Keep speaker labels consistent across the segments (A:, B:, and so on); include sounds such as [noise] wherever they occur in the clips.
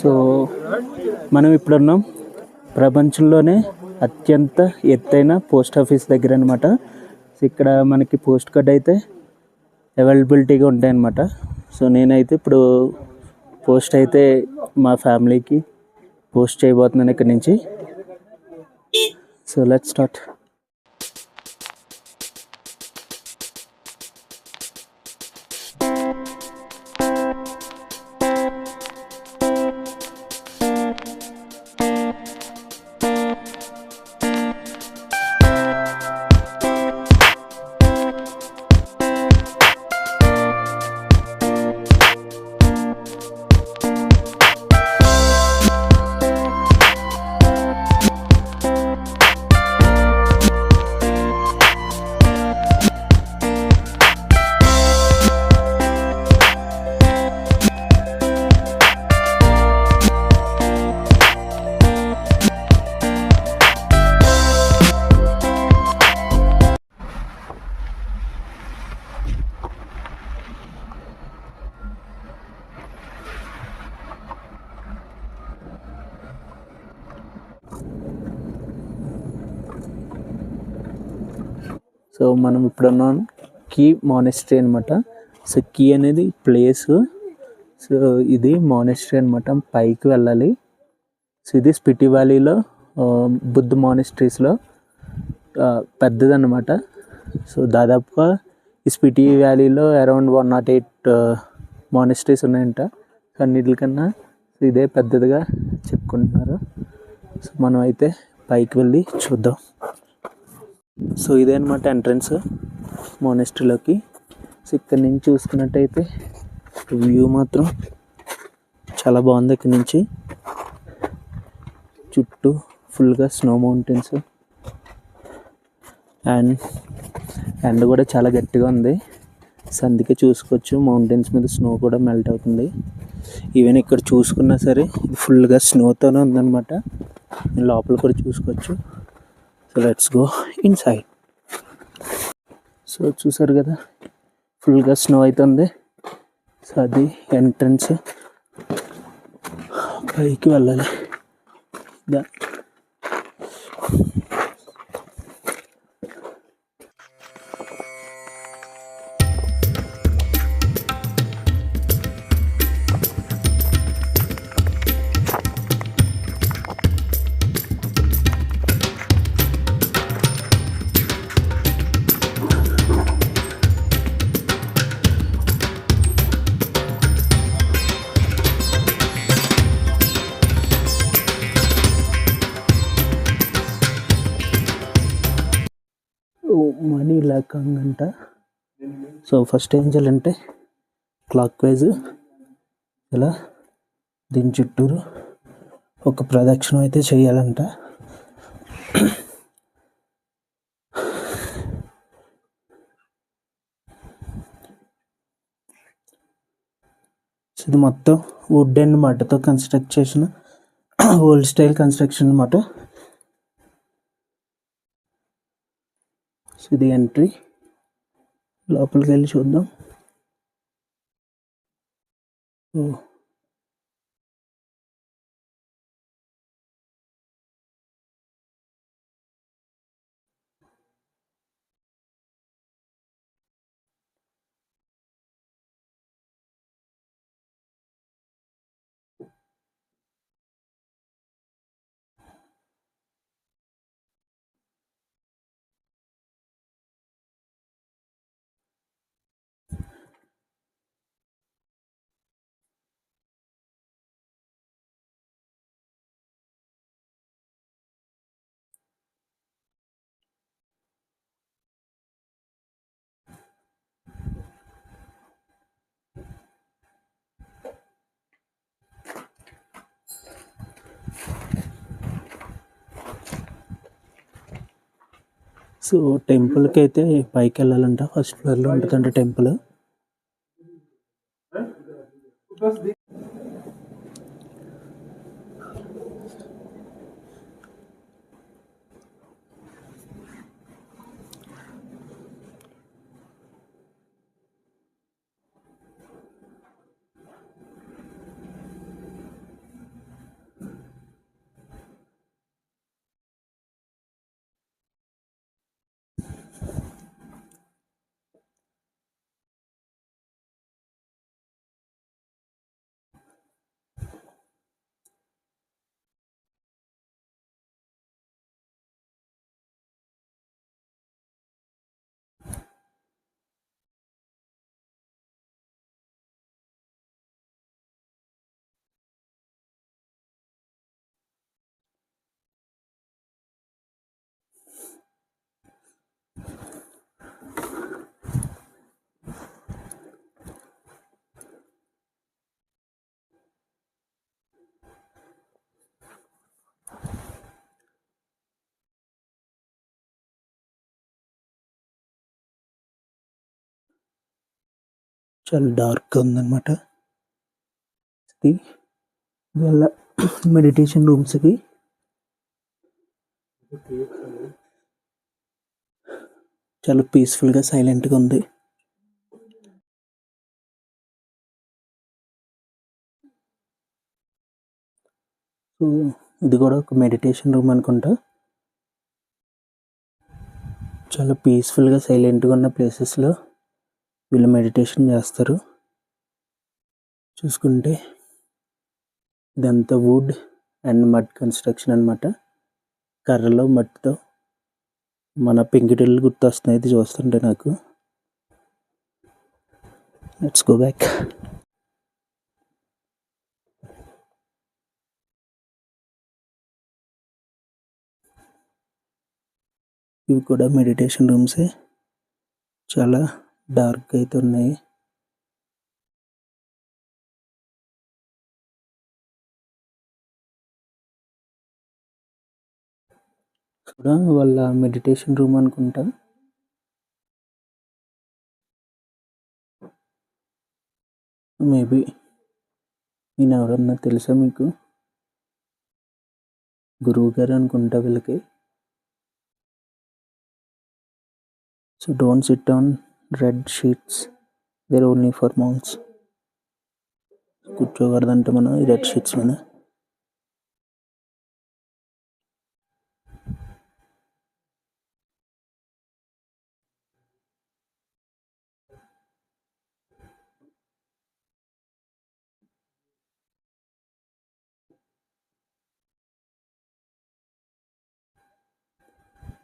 A: So మనం ఇప్పుడున్నాం. ప్రపంచంలోనే అత్యంత ఎత్తైన పోస్ట్ ఆఫీస్ దగ్గర అనమాట ఇక్కడ మనకి పోస్ట్ కార్డ్ అయితే అవైలబిలిటీగా ఉంటాయన్నమాట. సో నేనైతే ఇప్పుడు పోస్ట్ అయితే మా ఫ్యామిలీకి పోస్ట్ చేయబోతున్నాను ఇక్కడ నుంచి. So let start. సో మనం ఇప్పుడు కీ మానెస్ట్రీ అనమాట సో కీ అనేది ప్లేస్ సో ఇది మానెస్ట్రీ అనమాట పైకి వెళ్ళాలి. సో ఇది స్పిటి వ్యాలీలో బుద్ధ మానెస్ట్రీస్లో పెద్దదన్నమాట. సో దాదాపుగా ఈ స్పిటి వ్యాలీలో around one nought eight monasteries ఉన్నాయంట. అన్నిటికన్నా ఇదే పెద్దదిగా చెప్పుకుంటున్నారు. సో మనం అయితే పైకి వెళ్ళి చూద్దాం. సో ఇదే అనమాట ఎంట్రన్స్ మోనెస్ట్రీలోకి సో ఇక్కడ నుంచి చూసుకున్నట్టయితే వ్యూ మాత్రం చాలా బాగుంది ఇక్కడ నుంచి. చుట్టూ ఫుల్గా స్నో మౌంటైన్స్ అండ్ ఎండ కూడా చాలా గట్టిగా ఉంది. సో అందుకే చూసుకోవచ్చు మౌంటైన్స్ మీద స్నో కూడా మెల్ట్ అవుతుంది. ఈవెన్ ఇక్కడ చూసుకున్నా సరే ఫుల్గా స్నోతోనే ఉందన్నమాట. లోపల కూడా చూసుకోవచ్చు. So let's go inside so చూసారు కదా? ఫుల్గా స్నో అవుతుంది సో అది ఎంట్రన్స్ పైకి వెళ్ళాలి. దా మనీ లాకంగ్ అంట. సో ఫస్ట్ ఏం చేయాలంటే క్లాక్ వైజ్ ఇలా దీని చుట్టూరు ఒక ప్రదక్షిణం అయితే చేయాలంట. ఇది మొత్తం వుడ్ అండ్ మటతో కన్స్ట్రక్ట్ చేసిన ఓల్డ్ స్టైల్ కన్స్ట్రక్షన్ అన్నమాట సో ఇది ఎంట్రీ లోపలికి వెళ్ళి చూద్దాం. ఓ. సో టెంపుల్కి అయితే పైకి వెళ్ళాలంట ఫస్ట్ ఫ్లోర్లో ఉంటుందంట టెంపుల్. చాలా డార్క్గా ఉందన్నమాట. ఇది వాళ్ళ మెడిటేషన్ రూమ్స్కి చాలా పీస్ఫుల్గా సైలెంట్గా ఉంది. సో ఇది కూడా ఒక మెడిటేషన్ రూమ్ అనుకుంటా. చాలా పీస్ఫుల్గా సైలెంట్గా ఉన్న ప్లేసెస్లో వీళ్ళు మెడిటేషన్ చేస్తారు. చూసుకుంటే ఇదంతా వుడ్ అండ్ మడ్ కన్స్ట్రక్షన్ అనమాట కర్రలో మట్టితో మన పెంకిటిల్లు గుర్తొస్తున్నాయి ఇది చూస్తుంటే నాకు. లెట్స్ గో బ్యాక్ ఇవి కూడా మెడిటేషన్ రూమ్సే చాలా డార్క్ అయితే ఉన్నాయి. కూడా వాళ్ళ మెడిటేషన్ రూమ్ అనుకుంటా. మేబీ నేను ఎవరన్నా తెలుసా మీకు? గురువు గారు అనుకుంటా వీళ్ళకి. So don't sit on red sheets there only for monks కూర్చోకూడదంటే మనం ఈ రెడ్ షీట్స్ మీద.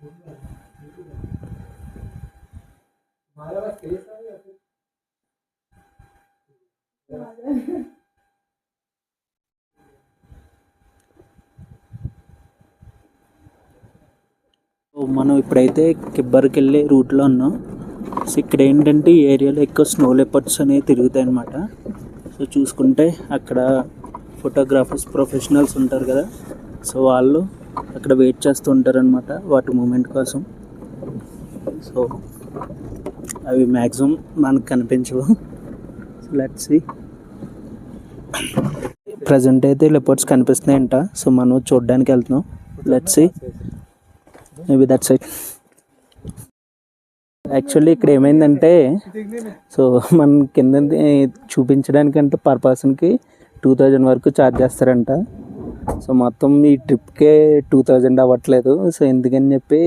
A: సో మనం ఇప్పుడైతే కిబ్బర్కి వెళ్ళే రూట్లో ఉన్నాం. సో ఇక్కడ ఏంటంటే ఈ ఏరియాలో ఎక్కువ స్నో లెపర్స్ అనేవి తిరుగుతాయి అనమాట సో చూసుకుంటే అక్కడ ఫోటోగ్రాఫర్స్ ప్రొఫెషనల్స్ ఉంటారు కదా. సో వాళ్ళు అక్కడ వెయిట్ చేస్తూ ఉంటారనమాట వాటి మూమెంట్ కోసం. సో అవి మ్యాక్సిమం మనకు కనిపించవు. లెట్స్ ప్రజెంట్ అయితే లెపర్డ్స్ కనిపిస్తున్నాయంట. సో మనం చూడడానికి వెళ్తున్నాం. Let's maybe that side actually ఇక్కడ ఏమైందంటే సో మన కింద చూపించడానికంటే పర్ పర్సన్కి టూ థౌజండ్ వరకు ఛార్జ్ చేస్తారంట. సో మొత్తం ఈ ట్రిప్కే టూ థౌజండ్ అవ్వట్లేదు. సో ఎందుకని చెప్పి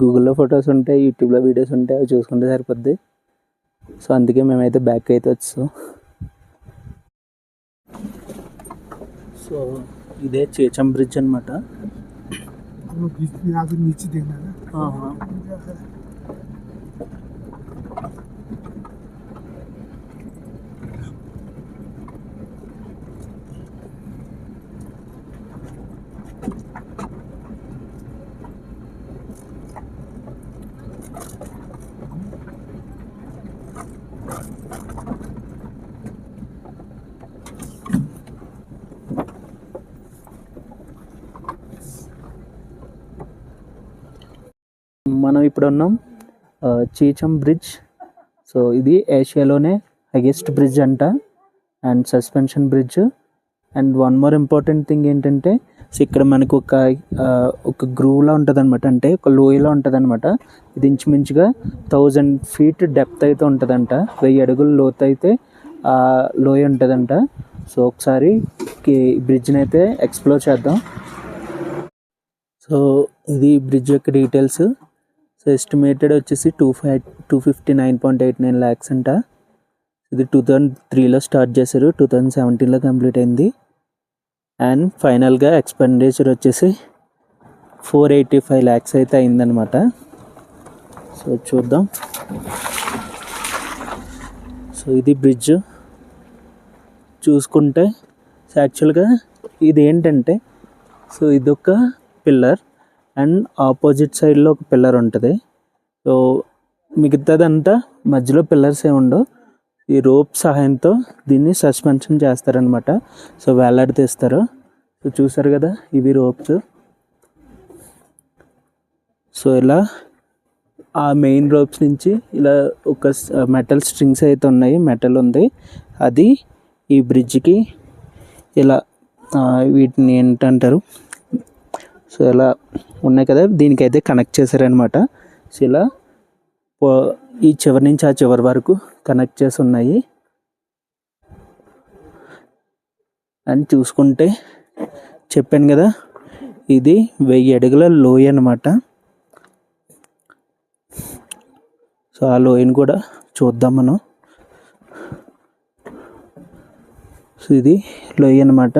A: గూగుల్లో ఫొటోస్ ఉంటాయి యూట్యూబ్లో వీడియోస్ ఉంటాయి అవి చూసుకుంటే సరిపోద్ది. సో అందుకే మేమైతే బ్యాక్ అయితే వచ్చాం. సో ఇదే చేచం బ్రిడ్జ్ అనమాట మనం ఇప్పుడు ఉన్నాం చీచం బ్రిడ్జ్. సో ఇది ఏషియాలోనే హైయెస్ట్ బ్రిడ్జ్ అంట and suspension bridge and one more important thing ఏంటంటే సో ఇక్కడ మనకు ఒక ఒక గ్రూవ్లా ఉంటుంది అనమాట అంటే ఒక లోయలా ఉంటుంది అనమాట ఇది ఇంచుమించుగా థౌజండ్ ఫీట్ డెప్త్ అయితే ఉంటుందంట. వెయ్యి అడుగుల లోతు అయితే ఆ లోయ ఉంటుందంట. సో ఒకసారి బ్రిడ్జ్ని అయితే ఎక్స్ప్లోర్ చేద్దాం. సో ఇది బ్రిడ్జ్ యొక్క డీటెయిల్స్ సో ఎస్టిమేటెడ్ వచ్చేసి two five two fifty nine point eight nine lakhs అంట. ఇది టూ థౌజండ్ త్రీలో స్టార్ట్ చేశారు టూ థౌజండ్ సెవెంటీన్లో కంప్లీట్ అయింది. అండ్ ఫైనల్గా ఎక్స్పెండిచర్ వచ్చేసి ఫోర్ ఎయిటీ ఫైవ్ ల్యాక్స్ అయితే అయిందనమాట సో చూద్దాం. సో ఇది బ్రిడ్జ్ చూసుకుంటే సో యాక్చువల్గా ఇది ఏంటంటే సో ఇదొక పిల్లర్ అండ్ ఆపోజిట్ సైడ్లో ఒక పిల్లర్ ఉంటుంది. సో మిగతాదంతా మధ్యలో పిల్లర్స్ ఏ ఉండవు. ఈ రోప్ సహాయంతో దీన్ని సస్పెన్షన్ చేస్తారనమాట సో వేలాడితీస్తారు సో చూసారు కదా ఇవి రోప్స్. సో ఇలా ఆ మెయిన్ రోప్స్ నుంచి ఇలా ఒక మెటల్ స్ట్రింగ్స్ అయితే ఉన్నాయి మెటల్ ఉంది. అది ఈ బ్రిడ్జ్కి ఇలా వీటిని ఏంటంటారు? సో ఇలా ఉన్నాయి కదా దీనికైతే కనెక్ట్ చేశారనమాట సో ఇలా ఈ చివరి నుంచి ఆ చివరి వరకు కనెక్ట్ చేసి ఉన్నాయి. అని చూసుకుంటే చెప్పాను కదా ఇది వెయ్యి అడుగుల లోయ అనమాట సో ఆ లోయని కూడా చూద్దాం మనం. సో ఇది లోయ అనమాట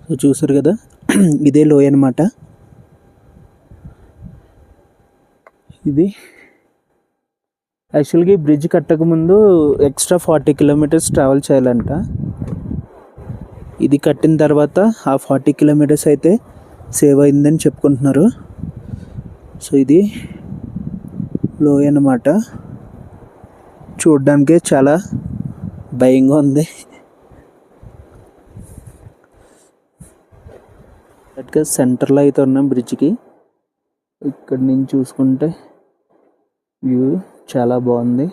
A: సో చూసారు కదా? [clears throat] ఇదే లోయ అనమాట ఇది యాక్చువల్గా ఈ బ్రిడ్జ్ కట్టకముందు ఎక్స్ట్రా ఫార్టీ కిలోమీటర్స్ ట్రావెల్ చేయాలంట. ఇది కట్టిన తర్వాత ఆ ఫార్టీ కిలోమీటర్స్ అయితే సేవ్ అయిందని చెప్పుకుంటున్నారు. సో ఇది లోయ అన్నమాట. చూడడానికే చాలా భయంగా ఉంది. కరెక్ట్గా సెంటర్లో అయితే ఉన్నాం బ్రిడ్జ్కి. ఇక్కడ నుంచి చూసుకుంటే వ్యూ చాలా బాగుంది.